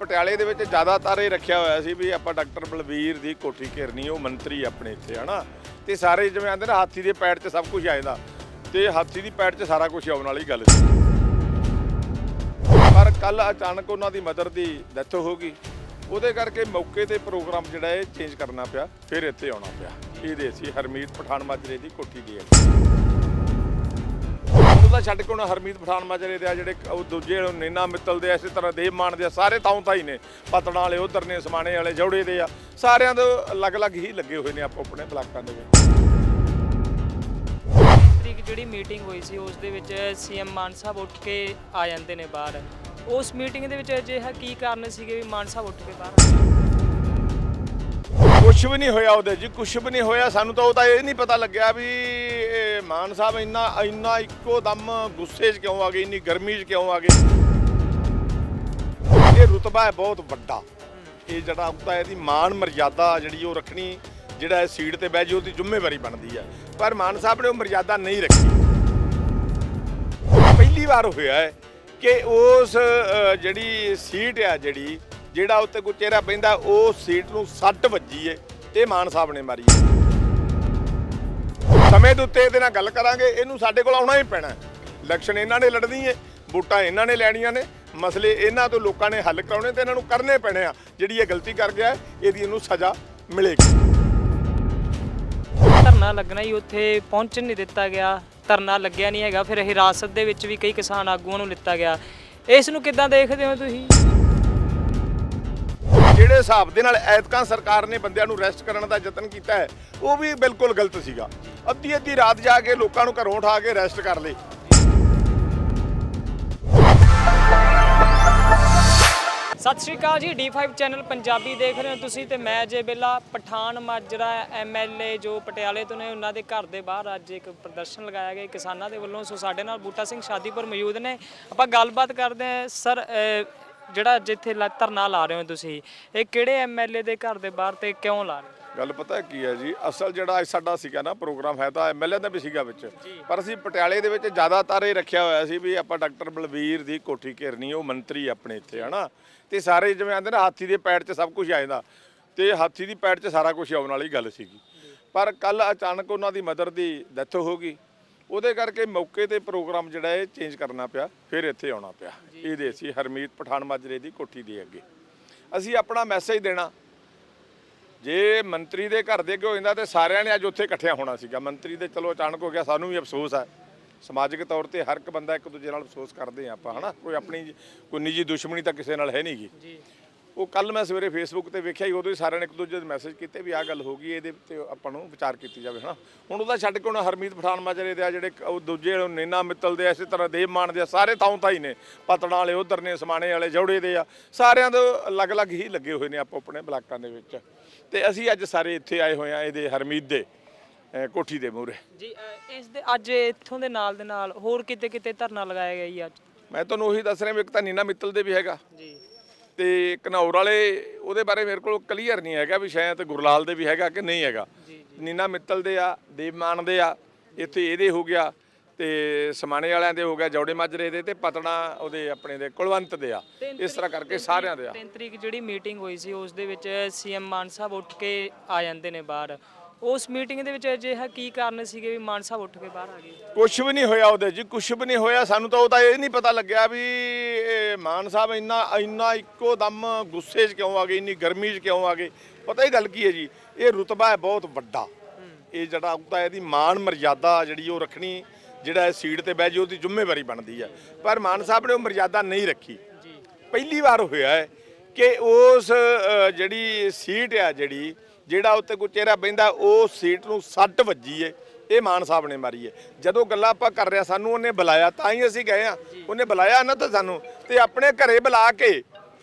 ਪਟਿਆਲੇ ਦੇ ਵਿੱਚ ਜ਼ਿਆਦਾਤਰ ਇਹ ਰੱਖਿਆ ਹੋਇਆ ਸੀ ਵੀ ਆਪਾਂ ਡਾਕਟਰ ਬਲਵੀਰ ਦੀ ਕੋਠੀ ਘੇਰਨੀ, ਉਹ ਮੰਤਰੀ ਆਪਣੇ ਇੱਥੇ, ਹਨਾ? ਤੇ ਸਾਰੇ ਜਿਵੇਂ ਆਂਦੇ ਨਾ, ਹਾਥੀ ਦੇ ਪੈਰ 'ਚ ਸਭ ਕੁਝ ਆਏਦਾ ਤੇ ਹਾਥੀ ਦੀ ਪੈਰ 'ਚ ਸਾਰਾ ਕੁਝ ਆਉਣ ਵਾਲੀ ਗੱਲ ਸੀ। ਪਰ ਕੱਲ ਅਚਾਨਕ ਉਹਨਾਂ ਦੀ ਮਦਰ ਦੀ ਡੈਥ ਹੋ ਗਈ। ਉਹਦੇ ਕਰਕੇ ਮੌਕੇ ਤੇ ਪ੍ਰੋਗਰਾਮ ਜਿਹੜਾ ਇਹ ਚੇਂਜ ਕਰਨਾ ਪਿਆ, ਫਿਰ ਇੱਥੇ ਆਉਣਾ ਪਿਆ। ਇਹਦੇ ਸੀ ਹਰਮੀਤ ਪਠਾਨ ਮਾਜਰੇ ਦੀ ਕੋਠੀ ਦੀ ਹੈ ਉਹਦਾ ਛੱਡ ਕੇ ਹੁਣ ਹਰਮੀਤ ਪਠਾਨ ਮਾਜਰੇ ਦੇ ਆ ਜਿਹੜੇ ਉਹ ਦੂਜੇ ਨੈਨਾ ਮਿੱਤਲ ਦੇ ਇਸੇ ਤਰ੍ਹਾਂ ਦੇਵ ਮਾਨ ਦੇ ਸਾਰੇ ਤਾਉਂ ਤਾਈ ਨੇ। ਪਤੜਾਂ ਵਾਲੇ ਉਧਰ ਨੇ ਸਮਾਣੇ ਵਾਲੇ ਜੌੜੇ ਦੇ ਆ। ਸਾਰਿਆਂ ਦੇ ਅਲੱਗ-ਅਲੱਗ ਹੀ ਲੱਗੇ ਹੋਏ ਨੇ ਆਪੋ ਆਪਣੇ ਬਲਾਕਾਂ ਦੇ ਵਿੱਚ। ਤਰੀਕ ਜਿਹੜੀ ਮੀਟਿੰਗ ਹੋਈ ਸੀ ਉਸ ਦੇ ਵਿੱਚ ਸੀਐਮ ਮਾਨ ਸਾਹਿਬ ਉੱਠ ਕੇ ਆ ਜਾਂਦੇ ਨੇ ਬਾਹਰ। ਉਸ ਮੀਟਿੰਗ ਦੇ ਵਿੱਚ ਅਜਿਹਾ ਕੀ ਕਾਰਨ ਸੀਗੇ ਵੀ ਮਾਨ ਸਾਹਿਬ ਉੱਠ ਕੇ ਬਾਹਰ? ਕੁਛ ਵੀ ਨਹੀਂ ਹੋਇਆ ਉਹਦੇ ਜੀ ਕੁਛ ਵੀ ਨਹੀਂ ਹੋਇਆ। ਸਾਨੂੰ ਤਾਂ ਉਹ ਤਾਂ ਇਹ ਨਹੀਂ ਪਤਾ ਲੱਗਿਆ ਵੀ ਮਾਨ ਸਾਹਿਬ ਇੰਨਾ ਇੰਨਾ ਇੱਕੋ ਦਮ ਗੁੱਸੇ 'ਚ ਕਿਉਂ ਆ ਗਏ? ਇੰਨੀ ਗਰਮੀ 'ਚ ਕਿਉਂ ਆ ਗਏ? ਇਹ ਰੁਤਬਾ ਹੈ ਬਹੁਤ ਵੱਡਾ। ਇਹ ਜਿਹੜਾ ਹੁੰਦਾ ਇਹਦੀ ਮਾਨ ਮਰਜ਼ਾਦਾ ਜਿਹੜੀ ਉਹ ਰੱਖਣੀ ਜਿਹੜਾ ਇਹ ਸੀਟ ਤੇ ਬਹਿ ਜੇ ਉਹਦੀ ਜ਼ਿੰਮੇਵਾਰੀ ਬਣਦੀ ਹੈ। ਪਰ ਮਾਨ ਸਾਹਿਬ ਨੇ ਉਹ ਮਰਜ਼ਾਦਾ ਨਹੀਂ ਰੱਖੀ। ਪਹਿਲੀ ਵਾਰ ਹੋਇਆ ਹੈ ਕਿ ਉਸ ਜਿਹੜੀ ਸੀਟ ਆ ਜਿਹੜੀ ਜਿਹੜਾ ਉੱਤੇ ਕੋਈ ਚਿਹਰਾ ਪੈਂਦਾ ਉਹ ਸੀਟ ਨੂੰ ਸੱਟ ਵੱਜੀ ਏ ਇਹ ਮਾਨ ਸਾਹਿਬ ਨੇ ਮਾਰੀ ਹੈ। ਸਮੇਂ ਦੇ ਉੱਤੇ ਇਹਦੇ ਨਾਲ ਗੱਲ ਕਰਾਂਗੇ, ਇਹਨੂੰ ਸਾਡੇ ਕੋਲ ਆਉਣਾ ਹੀ ਪੈਣਾ ਇਲੈਕਸ਼ਨ ਇਹਨਾਂ ਨੇ ਲੜਨੀ ਹੈ, ਵੋਟਾਂ ਇਹਨਾਂ ਨੇ ਲੈਣੀਆਂ ਨੇ, ਮਸਲੇ ਇਹਨਾਂ ਤੋਂ ਲੋਕਾਂ ਨੇ ਹੱਲ ਕਰਾਉਣੇ ਤੇ ਇਹਨਾਂ ਨੂੰ ਕਰਨੇ ਪੈਣੇ ਆ, ਜਿਹੜੀ ਇਹ ਗਲਤੀ ਕਰ ਗਿਆ, ਇਹਦੀ ਇਹਨੂੰ ਸਜ਼ਾ ਮਿਲੇਗੀ। ਧਰਨਾ ਲੱਗਣਾ ਹੀ ਉੱਥੇ ਪਹੁੰਚਣ ਨਹੀਂ ਦਿੱਤਾ ਗਿਆ, ਧਰਨਾ ਲੱਗਿਆ ਨਹੀਂ ਹੈਗਾ, ਫਿਰ ਹਿਰਾਸਤ ਦੇ ਵਿੱਚ ਵੀ ਕਈ ਕਿਸਾਨ ਆਗੂਆਂ ਨੂੰ ਲਿੱਤਾ ਗਿਆ। ਇਸ ਨੂੰ ਕਿੱਦਾਂ ਦੇਖਦੇ ਹੋ ਤੁਸੀਂ? ਜਿਹੜੇ ਹਿਸਾਬ ਦੇ ਨਾਲ ਐਤਕਾਂ ਸਰਕਾਰ ਨੇ ਬੰਦਿਆਂ ਨੂੰ ਅਰੈਸਟ ਕਰਨ ਦਾ ਯਤਨ ਕੀਤਾ ਹੈ, ਉਹ ਵੀ ਬਿਲਕੁਲ ਗਲਤ ਸੀਗਾ। ਅੱਧੀ ਅੱਧੀ ਰਾਤ ਜਾ ਕੇ ਲੋਕਾਂ ਨੂੰ ਘਰੋਂ ਉਠਾ ਕੇ ਅਰੈਸਟ ਕਰ ਲਏ। ਸਤਿ ਸ਼੍ਰੀ ਅਕਾਲ ਜੀ D5 ਚੈਨਲ ਪੰਜਾਬੀ ਦੇਖ ਰਹੇ ਹੋ ਤੁਸੀਂ ਤੇ ਮੈਂ ਜੇ ਬੇਲਾ ਪਠਾਨ ਮਾਜਰਾ ਐਮਐਲਏ ਜੋ ਪਟਿਆਲੇ ਤੋਂ ਨੇ, ਉਹਨਾਂ ਦੇ ਘਰ ਦੇ ਬਾਹਰ ਅੱਜ ਇੱਕ ਪ੍ਰਦਰਸ਼ਨ ਲਗਾਇਆ ਗਿਆ, ਕਿਸਾਨਾਂ ਦੇ ਵੱਲੋਂ। ਸੋ ਸਾਡੇ ਨਾਲ ਬੂਟਾ ਸਿੰਘ ਸ਼ਾਦੀਪੁਰ ਮੌਜੂਦ ਨੇ। ਆਪਾਂ ਗੱਲਬਾਤ ਕਰਦੇ ਹਾਂ ਸਰ ਜਿਹੜਾ ਜਿੱਥੇ ਲਾ- ਧਰਨਾ ਲਾ ਰਹੇ ਹੋ ਤੁਸੀਂ ਇਹ ਕਿਹੜੇ ਐਮਐਲਏ ਦੇ ਘਰ ਦੇ ਬਾਹਰ ਤੇ ਕਿਉਂ ਲਾ ਰਹੇ ਹੋ? ਗੱਲ ਪਤਾ ਕੀ ਹੈ ਜੀ ਅਸਲ ਜਿਹੜਾ ਅੱਜ ਸਾਡਾ ਸੀਗਾ ਨਾ ਪ੍ਰੋਗਰਾਮ ਹੈ ਤਾਂ ਐਮਐਲਏ ਦਾ ਵੀ ਸੀਗਾ ਵਿੱਚ। ਪਰ ਅਸੀਂ ਪਟਿਆਲੇ ਦੇ ਵਿੱਚ ਜ਼ਿਆਦਾਤਰ ਇਹ ਰੱਖਿਆ ਹੋਇਆ ਸੀ ਵੀ ਆਪਾਂ ਡਾਕਟਰ ਬਲਵੀਰ ਦੀ ਕੋਠੀ ਘੇਰਨੀ ਉਹ ਮੰਤਰੀ ਆਪਣੇ ਇੱਥੇ ਹਨਾ? ਤੇ ਸਾਰੇ ਜਿਵੇਂ ਆਂਦੇ ਨਾ ਹਾਥੀ ਦੇ ਪੈਰ 'ਚ ਸਭ ਕੁਝ ਆਏਦਾ ਤੇ ਹਾਥੀ ਦੀ ਪੈਰ 'ਚ ਸਾਰਾ ਕੁਝ ਆਉਣ ਵਾਲੀ ਗੱਲ ਸੀਗੀ। ਪਰ ਕੱਲ ਅਚਾਨਕ ਉਹਨਾਂ ਦੀ ਮਦਰ ਦੀ ਡੈਥ ਹੋ ਗਈ। ਉਹਦੇ ਕਰਕੇ ਮੌਕੇ ਤੇ ਪ੍ਰੋਗਰਾਮ ਜਿਹੜਾ ਇਹ ਚੇਂਜ ਕਰਨਾ ਪਿਆ ਫਿਰ ਇੱਥੇ ਆਉਣਾ ਪਿਆ। ਇਹਦੇ ਸੀ ਹਰਮੀਤ ਪਠਾਨ ਮਾਜਰੇ ਦੀ ਕੋਠੀ ਦੇ ਅੱਗੇ। ਅਸੀਂ ਆਪਣਾ ਮੈਸੇਜ ਦੇਣਾ। ਜੇ ਮੰਤਰੀ ਦੇ ਘਰ ਦੇ ਅੱਗੇ ਹੋ ਜਾਂਦਾ ਤੇ ਸਾਰਿਆਂ ਨੇ ਅੱਜ ਉੱਥੇ ਇਕੱਠਿਆ ਹੋਣਾ ਸੀਗਾ। ਮੰਤਰੀ ਦੇ ਚਲੋ ਅਚਾਨਕ ਹੋ ਗਿਆ ਸਾਨੂੰ ਵੀ ਅਫਸੋਸ ਹੈ ਸਮਾਜਿਕ ਤੌਰ ਤੇ ਹਰ ਇੱਕ ਬੰਦਾ ਇੱਕ ਦੂਜੇ ਨਾਲ ਅਫਸੋਸ ਕਰਦੇ ਆ ਆਪਾਂ ਹਨਾ? ਕੋਈ ਆਪਣੀ ਕੋਈ ਨਿੱਜੀ ਦੁਸ਼ਮਣੀ ਤਾਂ ਕਿਸੇ ਨਾਲ ਹੈ ਨਹੀਂਗੀ ਜੀ। ਉਹ ਕੱਲ ਮੈਂ ਸਵੇਰੇ ਫੇਸਬੁੱਕ ਤੇ ਵੇਖਿਆ ਹੀ ਉਦੋਂ ਹੀ ਸਾਰਿਆਂ ਨੇ ਇੱਕ ਦੂਜੇ ਨੂੰ ਮੈਸੇਜ ਕੀਤੇ ਵੀ ਆਹ ਗੱਲ ਹੋ ਗਈ ਇਹਦੇ ਤੇ ਆਪਾਂ ਨੂੰ ਵਿਚਾਰ ਕੀਤੀ ਜਾਵੇ ਹਨਾ? ਹੁਣ ਉਹਦਾ ਛੱਡ ਕੇ ਹੁਣ ਹਰਮੀਤ ਪਠਾਨ ਮਾਜਰੇ ਦੇ ਆ ਜਿਹੜੇ ਉਹ ਦੂਜੇ ਨੈਨਾ ਮਿੱਤਲ ਦੇ ਆ, ਇਸੇ ਤਰ੍ਹਾਂ ਦੇਵ ਮਾਨ ਦੇ ਆ, ਸਾਰੇ ਤਾਉਂ ਤਾਈ ਨੇ। ਪਤੜਾਂ ਵਾਲੇ ਉਧਰ ਨੇ ਸਮਾਣੇ ਵਾਲੇ ਜੌੜੇ ਦੇ ਆ। ਸਾਰਿਆਂ ਦੇ ਅਲੱਗ-ਅਲੱਗ ਹੀ ਲੱਗੇ ਹੋਏ ਨੇ ਆਪੋ ਆਪਣੇ ਬਲਾਕਾਂ ਦੇ ਵਿੱਚ। ਤੇ ਅਸੀਂ ਅੱਜ ਸਾਰੇ ਇੱਥੇ ਆਏ ਹੋਏ ਆ ਇਹਦੇ ਹਰਮੀਤ ਦੇ ਅਹ ਕੋਠੀ ਦੇ ਮੂਹਰੇ। ਜੀ ਇਸ ਦੇ ਅੱਜ ਇੱਥੋਂ ਦੇ ਨਾਲ ਦੇ ਨਾਲ ਹੋਰ ਕਿਤੇ ਕਿਤੇ ਧਰਨਾ ਲਗਾਇਆ ਗਿਆ ਜੀ ਅੱਜ? ਮੈਂ ਤੁਹਾਨੂੰ ਉਹੀ ਦੱਸ ਰਿਹਾ ਵੀ ਇੱਕ ਤਾਂ ਨੀਨਾ ਮਿੱਤਲ ਦੇ ਵੀ ਹੈਗਾ। ਜੀ। ਤੇ ਘਨੌਰ ਵਾਲੇ ਉਹਦੇ ਬਾਰੇ ਮੇਰੇ ਕੋਲ ਕਲੀਅਰ ਨਹੀਂ ਹੈਗਾ ਵੀ ਸ਼ਾਇਦ ਗੁਰਲਾਲ ਦੇ ਵੀ ਹੈਗਾ ਕਿ ਨਹੀਂ ਹੈਗਾ। ਨੀਨਾ ਮਿੱਤਲ ਦੇ ਆ ਦੇਵਮਾਨ ਦੇ ਆ ਇੱਥੇ ਇਹਦੇ ਹੋ ਗਿਆ ਤੇ ਸਮਾਣੇ ਵਾਲਿਆਂ ਦੇ ਹੋ ਗਿਆ ਜੌੜੇ ਮਾਜਰੇ ਦੇ ਤੇ ਪਤਣਾ ਉਹਦੇ ਆਪਣੇ ਦੇ ਕੁਲਵੰਤ ਦੇ ਆ। ਇਸ ਤਰ੍ਹਾਂ ਕਰਕੇ ਸਾਰਿਆਂ ਦੇ ਆ। ਤਿੰਨ ਤਰੀਕ ਜਿਹੜੀ ਮੀਟਿੰਗ ਹੋਈ ਸੀ ਉਸ ਦੇ ਵਿੱਚ ਸੀਐਮ ਮਾਨ ਸਾਹਿਬ ਉੱਠ ਕੇ ਆ ਜਾਂਦੇ ਨੇ ਬਾਹਰ। ਉਸ ਮੀਟਿੰਗ ਦੇ ਵਿੱਚ ਅਜਿਹਾ ਕੀ ਕਾਰਨ ਸੀਗੇ ਵੀ ਮਾਨ ਸਾਹਿਬ ਉੱਠ ਕੇ ਬਾਹਰ ਆ ਗਏ? ਕੁਛ ਵੀ ਨਹੀਂ ਹੋਇਆ ਉਹਦੇ ਜੀ ਕੁਛ ਵੀ ਨਹੀਂ ਹੋਇਆ। ਸਾਨੂੰ ਤਾਂ ਉਹ ਤਾਂ ਇਹ ਨਹੀਂ ਪਤਾ ਲੱਗਿਆ ਵੀ ਇਹ ਮਾਨ ਸਾਹਿਬ ਇੰਨਾ ਇੰਨਾ ਇੱਕੋ ਦਮ ਗੁੱਸੇ 'ਚ ਕਿਉਂ ਆ ਗਏ ਇੰਨੀ ਗਰਮੀ 'ਚ ਕਿਉਂ ਆ ਗਏ? ਪਤਾ ਹੀ ਗੱਲ ਕੀ ਹੈ ਜੀ? ਇਹ ਰੁਤਬਾ ਹੈ ਬਹੁਤ ਵੱਡਾ। ਇਹ ਜਿਹੜਾ ਹੁੰਦਾ ਇਹਦੀ ਮਾਨ ਮਰਜ਼ਾਦਾ ਜਿਹੜੀ ਉਹ ਰੱਖਣੀ ਜਿਹੜਾ ਇਹ ਸੀਟ ਤੇ ਬਹਿ ਜੇ ਉਹਦੀ ਜ਼ਿੰਮੇਵਾਰੀ ਬਣਦੀ ਹੈ। ਪਰ ਮਾਨ ਸਾਹਿਬ ਨੇ ਉਹ ਮਰਜ਼ਾਦਾ ਨਹੀਂ ਰੱਖੀ। ਜੀ। ਪਹਿਲੀ ਵਾਰ ਹੋਇਆ ਹੈ ਕਿ ਉਸ ਅ, ਜਿਹੜੀ ਸੀਟ ਆ ਜਿਹੜੀ ਜਿਹੜਾ ਉੱਤੇ ਕੋਈ ਚਿਹਰਾ ਬੈਂਦਾ ਉਹ ਸੀਟ ਨੂੰ ਸੱਟ ਵੱਜੀ ਏ। ਇਹ ਮਾਨ ਸਾਹਿਬ ਨੇ ਮਾਰੀ ਏ। ਜਦੋਂ ਗੱਲਾਂ ਆਪਾਂ ਕਰ ਰਿਹਾ ਸਾਨੂੰ ਉਹਨੇ ਬੁਲਾਇਆ, ਤਾਂ ਹੀ ਅਸੀਂ ਗਏ ਆ ਉਹਨੇ ਬੁਲਾਇਆ ਨਾ ਤਾਂ ਸਾਨੂੰ। ਤੇ ਆਪਣੇ ਘਰੇ ਬੁਲਾ ਕੇ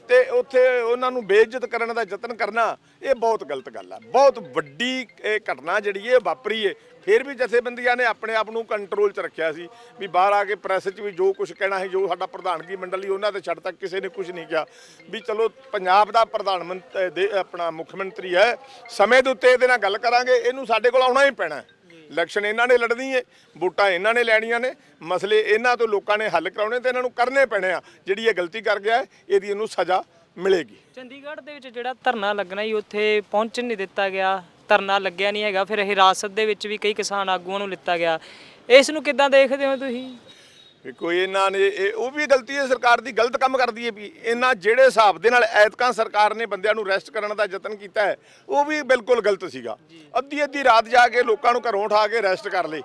ਤੇ ਉੱਥੇ ਉਹਨਾਂ ਨੂੰ ਬੇਇੱਜ਼ਤ ਕਰਨ ਦਾ ਯਤਨ ਕਰਨਾ, ਇਹ ਬਹੁਤ ਗਲਤ ਗੱਲ ਆ। ਬਹੁਤ ਵੱਡੀ, ਇਹ ਘਟਨਾ ਜਿਹੜੀ ਇਹ ਵਾਪਰੀ ਏ। ਫਿਰ ਵੀ ਜਥੇਬੰਦੀਆਂ ਨੇ ਆਪਣੇ ਆਪ ਨੂੰ ਕੰਟਰੋਲ 'ਚ ਰੱਖਿਆ ਸੀ ਵੀ ਬਾਹਰ ਆ ਕੇ ਪ੍ਰੈਸ 'ਚ ਵੀ ਜੋ ਕੁਝ ਕਹਿਣਾ ਸੀ, ਜੋ ਸਾਡਾ ਪ੍ਰਧਾਨਗੀ ਮੰਡਲੀ ਉਹਨਾਂ ਤੇ ਛੱਡ ਤੱਕ ਕਿਸੇ ਨੇ ਕੁਝ ਨਹੀਂ ਕਿਹਾ। ਵੀ ਚਲੋ, ਪੰਜਾਬ ਦਾ ਪ੍ਰਧਾਨ ਮੰਤਰੀ ਦੇ, ਆਪਣਾ ਮੁੱਖ ਮੰਤਰੀ ਹੈ, ਸਮੇਂ ਦੇ ਉੱਤੇ ਇਹਦੇ ਨਾਲ ਗੱਲ ਕਰਾਂਗੇ, ਇਹਨੂੰ ਸਾਡੇ ਕੋਲ ਆਉਣਾ ਹੀ ਪੈਣਾ। ਇਲੈਕਸ਼ਨ ਇਹਨਾਂ ਨੇ ਲੜਨੀ ਏ, ਵੋਟਾਂ ਇਹਨਾਂ ਨੇ ਲੈਣੀਆਂ ਨੇ, ਮਸਲੇ ਇਹਨਾਂ ਤੋਂ ਲੋਕਾਂ ਨੇ ਹੱਲ ਕਰਾਉਣੇ ਤੇ ਇਹਨਾਂ ਨੂੰ ਕਰਨੇ ਪੈਣੇ ਆ, ਜਿਹੜੀ ਇਹ ਗਲਤੀ ਕਰ ਗਿਆ, ਇਹਦੀ ਇਹਨੂੰ ਸਜ਼ਾ ਮਿਲੇਗੀ। ਚੰਡੀਗੜ੍ਹ ਦੇ ਵਿੱਚ ਜਿਹੜਾ ਧਰਨਾ ਲੱਗਣਾ ਸੀ ਉੱਥੇ ਪਹੁੰਚਣ ਨਹੀਂ ਦਿੱਤਾ ਗਿਆ, ਧਰਨਾ ਲੱਗਿਆ ਨਹੀਂ ਹੈਗਾ, ਫਿਰ ਹਿਰਾਸਤ ਦੇ ਵਿੱਚ ਵੀ ਕਈ ਕਿਸਾਨ ਆਗੂਆਂ ਨੂੰ ਲਿੱਤਾ ਗਿਆ। ਇਸ ਨੂੰ ਕਿੱਦਾਂ ਦੇਖਦੇ ਹੋ ਤੁਸੀਂ? ਵੀ ਕੋਈ ਇਹਨਾਂ ਨੇ, ਇਹ ਉਹ ਵੀ ਗਲਤੀ ਹੈ, ਸਰਕਾਰ ਦੀ ਗਲਤ ਕੰਮ ਕਰਦੀ ਹੈ ਵੀ ਇਹਨਾਂ ਜਿਹੜੇ ਹਿਸਾਬ ਦੇ ਨਾਲ ਐਤਕਾਂ ਸਰਕਾਰ ਨੇ ਬੰਦਿਆਂ ਨੂੰ ਅਰੈਸਟ ਕਰਨ ਦਾ ਯਤਨ ਕੀਤਾ ਹੈ, ਉਹ ਵੀ ਬਿਲਕੁਲ ਗਲਤ ਸੀਗਾ। ਅੱਧੀ ਅੱਧੀ ਰਾਤ ਜਾ ਕੇ ਲੋਕਾਂ ਨੂੰ ਘਰੋਂ ਉਠਾ ਕੇ ਅਰੈਸਟ ਕਰ ਲਏ।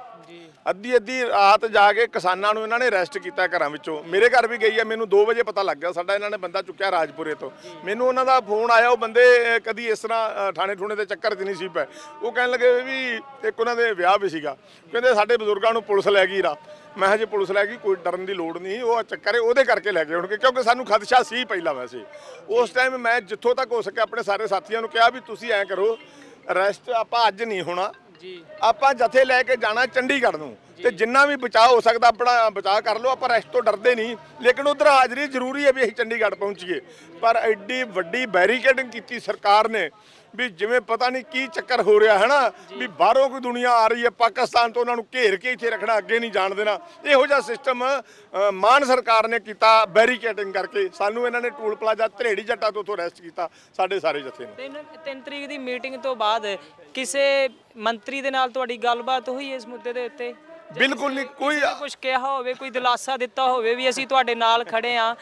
ਅੱਧੀ ਅੱਧੀ ਰਾਤ ਜਾ ਕੇ ਕਿਸਾਨਾਂ ਨੂੰ ਇਹਨਾਂ ਨੇ ਅਰੈਸਟ ਕੀਤਾ ਘਰਾਂ ਵਿੱਚੋਂ। ਮੇਰੇ ਘਰ ਵੀ ਗਈ ਹੈ ਮੈਨੂੰ 2 ਵਜੇ ਪਤਾ ਲੱਗ ਗਿਆ, ਸਾਡਾ ਇਹਨਾਂ ਨੇ ਬੰਦਾ ਚੁੱਕਿਆ ਰਾਜਪੁਰੇ ਤੋਂ। ਮੈਨੂੰ ਉਹਨਾਂ ਦਾ ਫੋਨ ਆਇਆ, ਉਹ ਬੰਦੇ ਕਦੀ ਇਸ ਤਰ੍ਹਾਂ ਥਾਣੇ ਠੂਣੇ ਦੇ ਚੱਕਰ 'ਚ ਨਹੀਂ ਸੀ ਪਏ। ਉਹ ਕਹਿਣ ਲੱਗੇ ਵੀ ਇੱਕ ਉਹਨਾਂ ਦੇ ਵਿਆਹ ਵੀ ਸੀਗਾ। ਕਹਿੰਦੇ ਸਾਡੇ ਬਜ਼ੁਰਗਾਂ ਨੂੰ ਪੁਲਿਸ ਲੈ ਗਈ ਰਾਤ। ਮੈਂ ਹਜੇ ਪੁਲਿਸ ਲੈ ਗਈ, ਕੋਈ ਡਰਨ ਦੀ ਲੋੜ ਨਹੀਂ, ਉਹ ਚੱਕਰ ਹੈ, ਉਹਦੇ ਕਰਕੇ ਲੈ ਗਏ ਹੋਣਗੇ, ਕਿਉਂਕਿ ਸਾਨੂੰ ਖਦਸ਼ਾ ਸੀ ਪਹਿਲਾਂ ਵੈਸੇ। ਉਸ ਟਾਈਮ ਮੈਂ ਜਿੱਥੋਂ ਤੱਕ ਹੋ ਸਕਿਆ, ਆਪਣੇ ਸਾਰੇ ਸਾਥੀਆਂ ਨੂੰ ਕਿਹਾ ਵੀ ਤੁਸੀਂ ਐਂ ਕਰੋ ਅਰੈਸਟ ਆਪਾਂ ਅੱਜ ਨਹੀਂ ਹੋਣਾ। ਆਪਾਂ ਜਥੇ ਲੈ ਕੇ ਜਾਣਾ ਚੰਡੀਗੜ੍ਹ ਨੂੰ ਤੇ ਜਿੰਨਾ ਵੀ ਬਚਾਅ ਹੋ ਸਕਦਾ ਆਪਣਾ ਬਚਾਅ ਕਰ ਲਓ ਆਪਾਂ ਰੈਸਟ ਤੋਂ ਡਰਦੇ ਨਹੀਂ। ਲੇਕਿਨ ਉਧਰ ਹਾਜ਼ਰੀ ਜ਼ਰੂਰੀ ਹੈ ਵੀ ਅਸੀਂ ਚੰਡੀਗੜ੍ਹ ਪਹੁੰਚੀਏ। ਪਰ ਐਡੀ ਵੱਡੀ ਬੈਰੀਕੇਡਿੰਗ ਕੀਤੀ ਸਰਕਾਰ ਨੇ ਵੀ ਜਿਵੇਂ ਪਤਾ ਨਹੀਂ ਕੀ ਚੱਕਰ ਹੋ ਰਿਹਾ ਹੈ ਨਾ ਵੀ ਬਾਹਰੋਂ ਕੋਈ ਦੁਨੀਆ ਆ ਰਹੀ ਹੈ ਪਾਕਿਸਤਾਨ ਤੋਂ ਉਹਨਾਂ ਨੂੰ ਘੇਰ ਕੇ ਇੱਥੇ ਰੱਖਣਾ ਅੱਗੇ ਨਹੀਂ ਜਾਣ ਦੇਣਾ। ਇਹੋ ਜਿਹਾ ਸਿਸਟਮ ਮਾਨ ਸਰਕਾਰ ਨੇ ਕੀਤਾ ਬੈਰੀਕੇਡਿੰਗ ਕਰਕੇ। ਸਾਨੂੰ ਇਹਨਾਂ ਨੇ ਟੂਲ ਪਲਾਜ਼ਾ ਧਰੇੜੀ ਜੱਟਾ ਤੋਂ ਉੱਥੋਂ ਅਰੈਸਟ ਕੀਤਾ ਸਾਡੇ ਸਾਰੇ ਜਥੇ ਨੂੰ। ਤਿੰਨ ਤਿੰਨ ਤਰੀਕ ਦੀ ਮੀਟਿੰਗ ਤੋਂ ਬਾਅਦ ਕਿਸੇ ਮੰਤਰੀ ਦੇ ਨਾਲ ਤੁਹਾਡੀ ਗੱਲਬਾਤ ਹੋਈ ਇਸ ਮੁੱਦੇ ਦੇ ਉੱਤੇ? ਬਿਲਕੁਲ ਨਹੀਂ ਕੋਈ ਕੁਝ ਕਿਹਾ ਹੋਵੇ ਕੋਈ ਦਿਲਾਸਾ ਦਿੱਤਾ ਹੋਵੇ ਵੀ ਅਸੀਂ ਤੁਹਾਡੇ ਨਾਲ ਖੜੇ ਆ?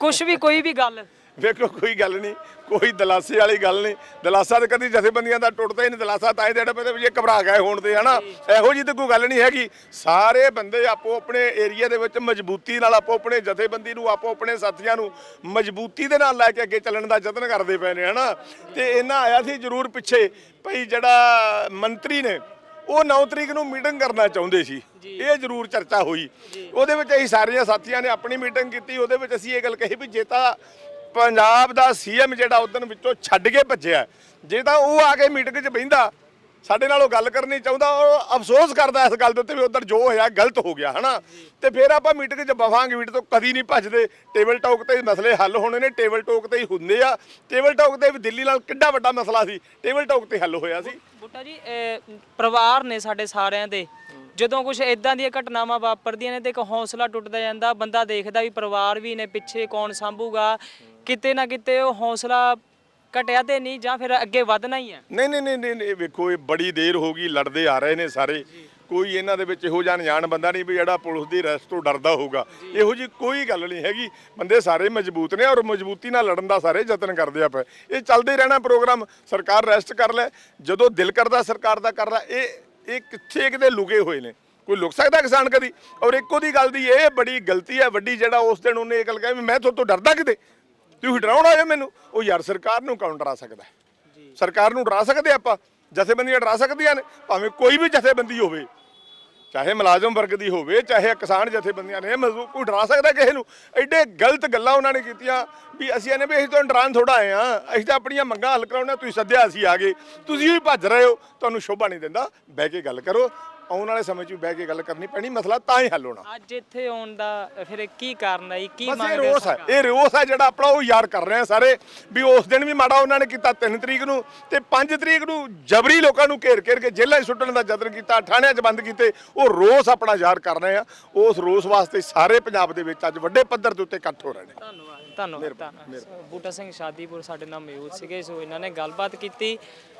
ਕੁਝ ਵੀ ਕੋਈ ਵੀ ਗੱਲ? ਵੇਖੋ ਕੋਈ ਗੱਲ ਨਹੀਂ ਕੋਈ ਦਲਾਸੇ ਵਾਲੀ ਗੱਲ ਨਹੀਂ। ਦਲਾਸਾ ਤਾਂ ਕਦੀ ਜਥੇਬੰਦੀਆਂ ਦਾ ਟੁੱਟਦਾ ਹੀ ਨਹੀਂ ਦਲਾਸਾ ਤਾਂ ਇਹ ਜਿਹੜੇ ਪਤਾ ਵੀ ਇਹ ਘਬਰਾ ਗਏ ਹੋਣ ਤੇ ਹਨਾ? ਇਹੋ ਜੀ ਤਾਂ ਕੋਈ ਗੱਲ ਨਹੀਂ ਹੈਗੀ। ਸਾਰੇ ਬੰਦੇ ਆਪੋ ਆਪਣੇ ਏਰੀਆ ਦੇ ਵਿੱਚ ਮਜ਼ਬੂਤੀ ਨਾਲ ਆਪੋ ਆਪਣੇ ਜਥੇਬੰਦੀ ਨੂੰ ਆਪੋ ਆਪਣੇ ਸਾਥੀਆਂ ਨੂੰ ਮਜ਼ਬੂਤੀ ਦੇ ਨਾਲ ਲੈ ਕੇ ਅੱਗੇ ਚੱਲਣ ਦਾ ਯਤਨ ਕਰਦੇ ਪਏ ਨੇ ਹਨਾ? ਤੇ ਇਹਨਾਂ ਆਇਆ ਸੀ ਜ਼ਰੂਰ ਪਿੱਛੇ ਭਈ ਜਿਹੜਾ ਮੰਤਰੀ ਨੇ ਉਹ 9 ਤਰੀਕ ਨੂੰ ਮੀਟਿੰਗ ਕਰਨਾ ਚਾਹੁੰਦੇ ਸੀ। ਇਹ ਜ਼ਰੂਰ ਚਰਚਾ ਹੋਈ। ਉਹਦੇ ਵਿੱਚ ਅਸੀਂ ਸਾਰੀਆਂ ਸਾਥੀਆਂ ਨੇ ਆਪਣੀ ਮੀਟਿੰਗ ਕੀਤੀ ਉਹਦੇ ਵਿੱਚ ਅਸੀਂ ਇਹ ਗੱਲ ਕਹੀ ਵੀ ਜੇ ਤਾਂ ਪੰਜਾਬ ਦਾ ਸੀਐਮ ਜਿਹੜਾ ਉਦੋਂ ਵਿੱਚੋਂ ਛੱਡ ਕੇ ਭੱਜਿਆ। ਜੇ ਤਾਂ ਉਹ ਆ ਕੇ ਮੀਟਿੰਗ 'ਚ ਬਹਿੰਦਾ, ਸਾਡੇ ਨਾਲ ਉਹ ਗੱਲ ਕਰਨੀ ਚਾਹੁੰਦਾ, ਉਹ ਅਫਸੋਸ ਕਰਦਾ ਇਸ ਗੱਲ ਦੇ ਉੱਤੇ ਵੀ ਉਧਰ ਜੋ ਹੋਇਆ ਗਲਤ ਹੋ ਗਿਆ, ਹਨਾ? ਤੇ ਫਿਰ ਆਪਾਂ ਮੀਟਿੰਗ 'ਚ ਬਵਾਂਗੇ ਮੀਟ ਤੋਂ ਕਦੀ ਨਹੀਂ ਭੱਜਦੇ। ਟੇਬਲ ਟਾਕ ਤੇ ਮਸਲੇ ਹੱਲ ਹੋਣੇ ਨੇ ਟੇਬਲ ਟਾਕ ਤੇ ਹੀ ਹੁੰਦੇ ਆ। ਟੇਬਲ ਟਾਕ ਤੇ ਵੀ ਦਿੱਲੀ ਨਾਲ ਕਿੱਡਾ ਵੱਡਾ ਮਸਲਾ ਸੀ ਟੇਬਲ ਟਾਕ ਤੇ ਹੱਲ ਹੋਇਆ ਸੀ। ਬੁੱਟਾ ਜੀ ਪਰਿਵਾਰ ਨੇ ਸਾਡੇ ਸਾਰਿਆਂ ਦੇ। ਜਦੋਂ ਕੁਝ ਇਦਾਂ ਦੀਆਂ ਘਟਨਾਵਾਂ ਵਾਪਰਦੀਆਂ ਨੇ ਤੇ ਇੱਕ ਹੌਸਲਾ ਟੁੱਟਦਾ ਜਾਂਦਾ, ਬੰਦਾ ਦੇਖਦਾ ਵੀ ਪਰਿਵਾਰ ਵੀ ਨੇ ਪਿੱਛੇ ਕੌਣ ਸੰਭੂਗਾ। ਕਿਤੇ ਨਾ ਕਿਤੇ ਉਹ ਹੌਸਲਾ ਘਟਿਆ ਤੇ ਨਹੀਂ ਜਾਂ ਫਿਰ ਅੱਗੇ ਵਧਣਾ ਹੀ ਹੈ। ਨਹੀਂ ਨਹੀਂ ਨਹੀਂ ਨਹੀਂ ਨਹੀਂ, ਵੇਖੋ ਇਹ ਬੜੀ ਦੇਰ ਹੋ ਗਈ ਲੜਦੇ ਆ ਰਹੇ ਨੇ ਸਾਰੇ। ਕੋਈ ਇਹਨਾਂ ਦੇ ਵਿੱਚ ਇਹੋ ਜਿਹਾ ਅਣਜਾਣ ਬੰਦਾ ਨਹੀਂ ਵੀ ਜਿਹੜਾ ਪੁਲਿਸ ਦੀ ਅਰੈਸਟ ਤੋਂ ਡਰਦਾ ਹੋਊਗਾ। ਇਹੋ ਜੀ ਕੋਈ ਗੱਲ ਨਹੀਂ ਹੈਗੀ। ਬੰਦੇ ਸਾਰੇ ਮਜ਼ਬੂਤ ਨੇ ਔਰ ਮਜ਼ਬੂਤੀ ਨਾਲ ਲੜਨ ਦਾ ਸਾਰੇ ਯਤਨ ਕਰਦੇ ਆ ਪਏ ਇਹ ਚੱਲਦੇ ਰਹਿਣਾ ਪ੍ਰੋਗਰਾਮ। ਸਰਕਾਰ ਅਰੈਸਟ ਕਰ ਲੈ। ਜਦੋਂ ਦਿਲ ਕਰਦਾ ਸਰਕਾਰ ਦਾ ਕਰ ਲੈ। ਇਹ ਇਹ ਕਿੱਥੇ ਕਿਤੇ ਲੁਕੇ ਹੋਏ ਨੇ। ਕੋਈ ਲੁਕ ਸਕਦਾ ਕਿਸਾਨ ਕਦੀ? ਔਰ ਇੱਕੋ ਦੀ ਗੱਲ ਦੀ ਇਹ ਬੜੀ ਗਲਤੀ ਹੈ। ਵੱਡੀ ਜਿਹੜਾ ਉਸ ਦਿਨ ਉਹਨੇ ਇਹ ਗੱਲ ਕਹੀ ਵੀ ਮੈਂ ਤੁਹਾਡੇ ਤੋਂ ਡਰਦਾ ਕਿਤੇ? ਤੁਸੀਂ ਡਰਾਉਣ ਹੋ ਮੈਨੂੰ ਉਹ ਯਾਰ ਸਰਕਾਰ ਨੂੰ ਕੌਣ ਡਰਾ ਸਕਦਾ? ਹੈ ਸਰਕਾਰ ਨੂੰ ਡਰਾ ਸਕਦੇ ਆਪਾਂ? ਜਥੇਬੰਦੀਆਂ ਡਰਾ ਸਕਦੀਆਂ ਨੇ ਭਾਵੇਂ ਕੋਈ ਵੀ ਜਥੇਬੰਦੀ ਹੋਵੇ। ਚਾਹੇ ਮੁਲਾਜ਼ਮ ਵਰਗ ਦੀ ਹੋਵੇ ਚਾਹੇ ਕਿਸਾਨ ਜਥੇਬੰਦੀਆਂ ਨੇ ਮਜ਼ਦੂਰ ਕੋਈ ਡਰਾ ਸਕਦਾ ਕਿਸੇ ਨੂੰ? ਐਡੇ ਗਲਤ ਗੱਲਾਂ ਉਹਨਾਂ ਨੇ ਕੀਤੀਆਂ ਵੀ ਅਸੀਂ ਇਹਨੇ ਵੀ ਅਸੀਂ ਤਾਂ ਡਰਾਨ ਥੋੜਾ ਆਏ ਆ ਅਸੀਂ ਤਾਂ ਆਪਣੀਆਂ ਮੰਗਾਂ ਹੱਲ ਕਰਾਉਣਾ ਤੁਸੀਂ ਸੱਦਿਆ ਅਸੀਂ ਆ ਗਏ ਤੁਸੀਂ ਵੀ ਭੱਜ ਰਹੇ ਹੋ ਤੁਹਾਨੂੰ ਸ਼ੋਭਾ ਨਹੀਂ ਦਿੰਦਾ। ਬਹਿ ਕੇ ਗੱਲ ਕਰੋ। ਆਉਣ ਵਾਲੇ ਸਮੇਂ 'ਚ ਵੀ ਬਹਿ ਕੇ ਗੱਲ ਕਰਨੀ ਪੈਣੀ ਮਸਲਾ ਤਾਂ ਹੀ ਹੱਲ ਹੋਣਾ। ਅੱਜ ਇੱਥੇ ਆਉਣ ਦਾ ਫਿਰ ਕੀ ਕਾਰਨ ਹੈ ਜੀ? ਕੀ ਬਸ ਇਹ ਮੰਗਦੇ ਰੋਸ ਹੈ ਇਹ ਰੋਸ ਹੈ ਜਿਹੜਾ ਆਪਣਾ ਉਹ ਯਾਰ ਕਰ ਰਹੇ ਆ ਸਾਰੇ ਵੀ ਉਸ ਦਿਨ ਵੀ ਮਾੜਾ ਉਹਨਾਂ ਨੇ ਕੀਤਾ 3 ਤਰੀਕ ਨੂੰ ਤੇ 5 ਤਰੀਕ ਨੂੰ ਜਬਰੀ ਲੋਕਾਂ ਨੂੰ ਘੇਰ ਘੇਰ ਕੇ ਜੇਲ੍ਹਾਂ 'ਚ ਸੁੱਟਣ ਦਾ ਯਤਨ ਕੀਤਾ ਥਾਣਿਆਂ 'ਚ ਬੰਦ ਕੀਤੇ ਉਹ ਰੋਸ ਆਪਣਾ ਯਾਰ ਕਰ ਰਹੇ ਆ। ਉਸ ਰੋਸ ਵਾਸਤੇ ਸਾਰੇ ਪੰਜਾਬ ਦੇ ਵਿੱਚ ਅੱਜ ਵੱਡੇ ਪੱਧਰ ਦੇ ਉੱਤੇ ਇਕੱਠ ਹੋ ਰਹੇ ਨੇ। ਧੰਨਵਾਦ ਧੰਨਵਾਦ ਧੰਨਵਾਦ। ਬੂਟਾ ਸਿੰਘ ਸ਼ਾਦੀਪੁਰ ਸਾਡੇ ਨਾਲ ਮੌਜੂਦ ਸੀਗੇ ਸੋ ਇਹਨਾਂ ਨੇ ਗੱਲਬਾਤ ਕੀਤੀ।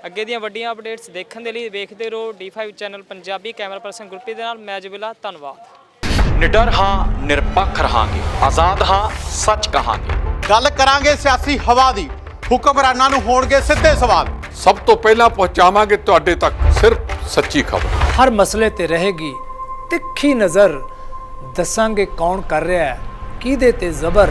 ਅੱਗੇ ਦੀਆਂ ਵੱਡੀਆਂ ਅਪਡੇਟਸ ਦੇਖਣ ਦੇ ਲਈ ਵੇਖਦੇ ਰਹੋ D5 channel Punjabi camera person Gurpreet ਦੇ ਨਾਲ ਮੈਂ ਜਬਿਲਾ ਧੰਨਵਾਦ। ਨਿਡਰ ਹਾਂ ਨਿਰਪੱਖ ਰਹਾਂਗੇ। ਆਜ਼ਾਦ ਹਾਂ ਸੱਚ ਕਹਾਂਗੇ। ਗੱਲ ਕਰਾਂਗੇ ਸਿਆਸੀ ਹਵਾ ਦੀ। ਹੁਕਮਰਾਨਾਂ ਨੂੰ ਹੋਣਗੇ ਸਿੱਧੇ ਸਵਾਲ। ਸਭ ਤੋਂ ਪਹਿਲਾਂ ਪਹੁੰਚਾਵਾਂਗੇ ਤੁਹਾਡੇ ਤੱਕ ਸਿਰਫ ਸੱਚੀ ਖਬਰ। ਹਰ ਮਸਲੇ ਤੇ ਰਹੇਗੀ ਤਿੱਖੀ ਨਜ਼ਰ। ਦੱਸਾਂਗੇ ਕੌਣ ਕਰ ਰਿਹਾ ਹੈ ਕਿਹਦੇ ਤੇ ਜ਼ਬਰ।